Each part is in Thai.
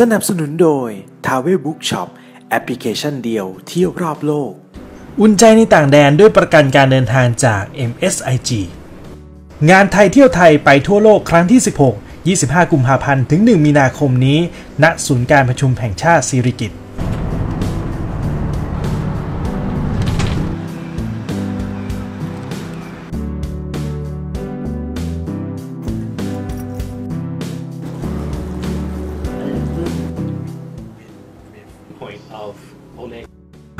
สนับสนุนโดย t a w e Bookshop แอปพลิเคชันเดียวเที่ยวรอบโลก อุ่นใจในต่างแดนด้วยประกันการเดินทางจาก MSIG งานไทยเที่ยวไทยไปทั่วโลกครั้งที่ 16 25 กุมภาพันธ์ ถึง 1 มีนาคมนี้ ณ ศูนย์การประชุมแห่งชาติสิริกิติ์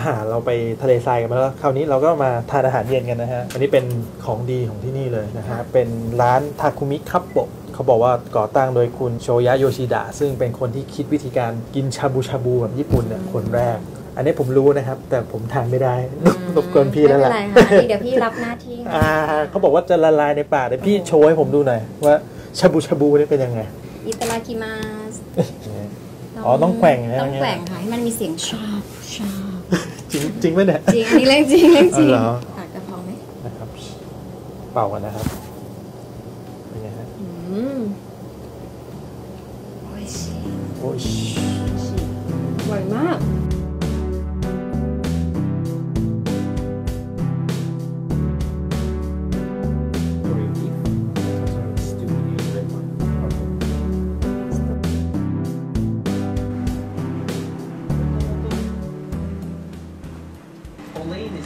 อาหารเราไปทะเลทรายกันมาแล้วคราวนี้เราก็มาทานอาหารเย็นกันนะฮะอันนี้เป็นของดีของที่นี่เลยนะฮะเป็นร้านทาคุมิคับโบะเขาบอกว่าก่อตั้งโดยคุณโชยะโยชิดะซึ่งเป็นคนที่คิดวิธีการกินชาบูชาบูแบบญี่ปุ่นเนี่ยคนแรก อันนี้ผมรู้นะครับ แต่ผมทานไม่ได้รบกวนพี่แล้วแหละไม่เป็นไรค่ะเดี๋ยวพี่รับหน้าที่ค่ะอ่าเขาบอกว่าจะละลายในปากเดี๋ยวพี่โชว์ให้ผมดูหน่อยว่าชาบูชาบูนี่เป็นยังไงอิตาลาคิมาส อ๋อต้องแกว่งนะต้องแกว่งค่ะให้มันมีเสียงชอบชอบจริงจริงไหมเนี่ยจริงอันนี้เรื่องจริงเรื่องจริงอ๋อเหรอตักกระเพราไหมนะครับ เป่ากันนะครับเป็นไงฮะอืมโอ้ยชิโอ้ย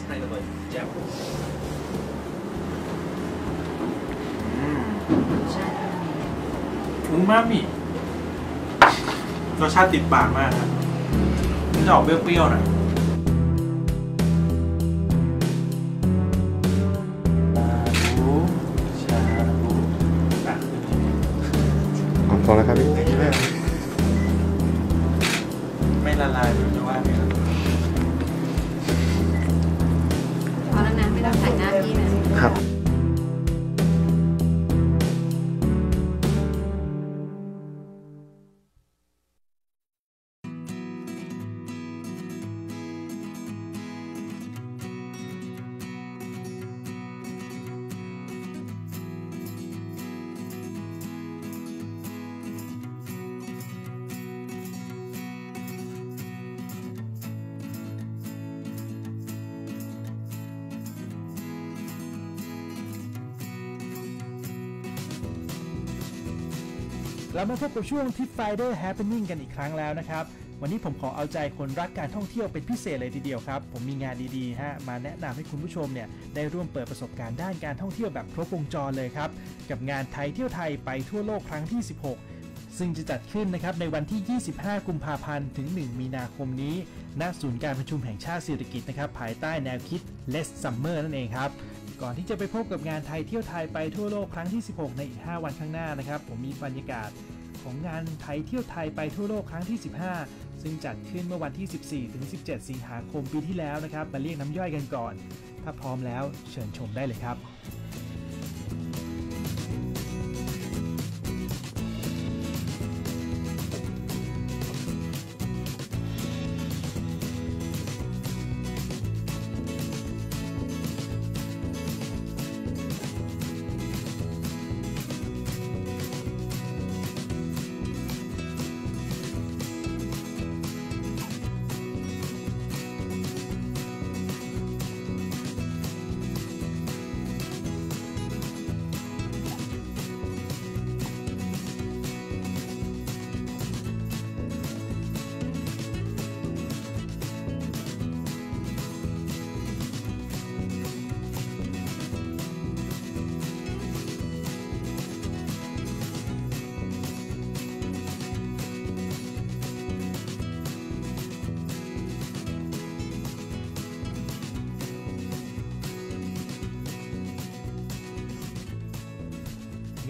Olaine is kind of a Japanese อูมามิรสชาติติดปากมากครับมันจะออกเปรี้ยวๆหน่อยชาบูชาบูอะพอแล้วครับพี่ไม่ละลายหรือจะว่า อแล้วนะไม่ต้องถ่ายหน้าพี่นะครับ เรามาพบกับช่วง Tip Friday Happening กันอีกครั้งแล้วนะครับ วันนี้ผมขอเอาใจคนรักการท่องเที่ยวเป็นพิเศษเลยทีเดียวครับ ผมมีงานดีๆฮะมาแนะนำให้คุณผู้ชมเนี่ยได้ร่วมเปิดประสบการณ์ด้านการท่องเที่ยวแบบครบวงจรเลยครับ กับงานไทยเที่ยวไทยไปทั่วโลกครั้งที่ 16 ซึ่งจะจัดขึ้นนะครับในวันที่ 25 กุมภาพันธ์ถึง 1 มีนาคมนี้ณศูนย์การประชุมแห่งชาติเศรษฐกิจนะครับภายใต้แนวคิด Less Summer นั่นเองครับ ก่อนที่จะไปพบกับงานไทยเที่ยวไทยไปทั่วโลกครั้งที่ 16 ในอีก 5 วันข้างหน้านะครับ ผมมีบรรยากาศของงานไทยเที่ยวไทยไปทั่วโลกครั้งที่ 15 ซึ่งจัดขึ้นเมื่อวันที่ 14 ถึง 17 สิงหาคมปีที่แล้วนะครับ มาเรียกน้ำย่อยกันก่อน ถ้าพร้อมแล้วเชิญชมได้เลยครับ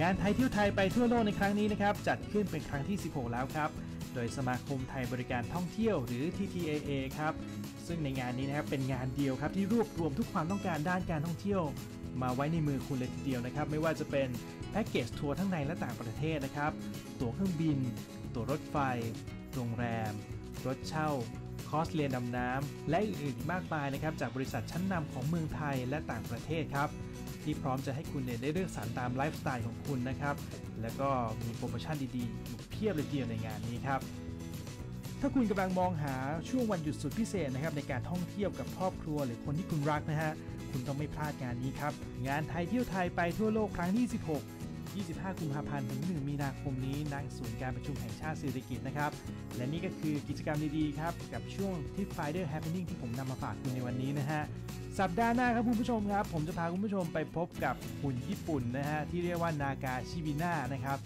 งานไทยเที่ยวไทยไปทั่วโลกในครั้งนี้นะครับจัดขึ้นเป็นครั้งที่ 16 แล้วครับ โดยสมาคมไทยบริการท่องเที่ยวหรือ TTAA ครับ ซึ่งในงานนี้นะครับเป็นงานเดียวครับที่รวบรวมทุกความต้องการด้านการท่องเที่ยว มาไว้ในมือคุณเลยทีเดียวนะครับ ไม่ว่าจะเป็นแพ็กเกจทัวร์ทั้งในและต่างประเทศนะครับ ตั๋วเครื่องบิน ตั๋วรถไฟ โรงแรม รถเช่า คอร์สเรียนดำน้ำ และอื่นๆมากมายนะครับจากบริษัทชั้นนำของเมืองไทยและต่างประเทศครับ ที่พร้อมจะให้คุณเนี่ยได้เลือกสรรตามไลฟ์สไตล์ของคุณนะครับ แล้วก็มีโปรโมชั่นดีๆอยู่เพียบเลยทีเดียวในงานนี้ครับถ้าคุณกำลังมองหาช่วงวันหยุดสุดพิเศษนะครับในการท่องเที่ยวกับครอบครัวหรือคนที่คุณรักนะฮะ คุณต้องไม่พลาดงานนี้ครับ งานไทยเที่ยวไทยไปทั่วโลกครั้งที่16 25 กุมภาพันธ์ถึง 1 มีนาคมนี้ณศูนย์การประชุมแห่งชาติสิริกิตนะครับ และนี่ก็คือกิจกรรมดีๆครับ กับช่วงที่ Finder Happening ที่ผมนำมาฝากคุณในวันนี้นะฮะ สัปดาห์หน้าครับคุณผู้ชมครับ ผมจะพาคุณผู้ชมไปพบกับหุ่นญี่ปุ่นนะฮะ ที่เรียกว่านากาชิบิน่านะครับ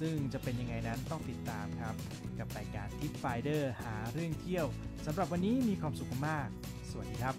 ซึ่งจะเป็นยังไงนั้นต้องติดตามครับ กับรายการทิปไฟเดอร์หาเรื่องเที่ยวสำหรับวันนี้มีความสุขมาก สวัสดีครับ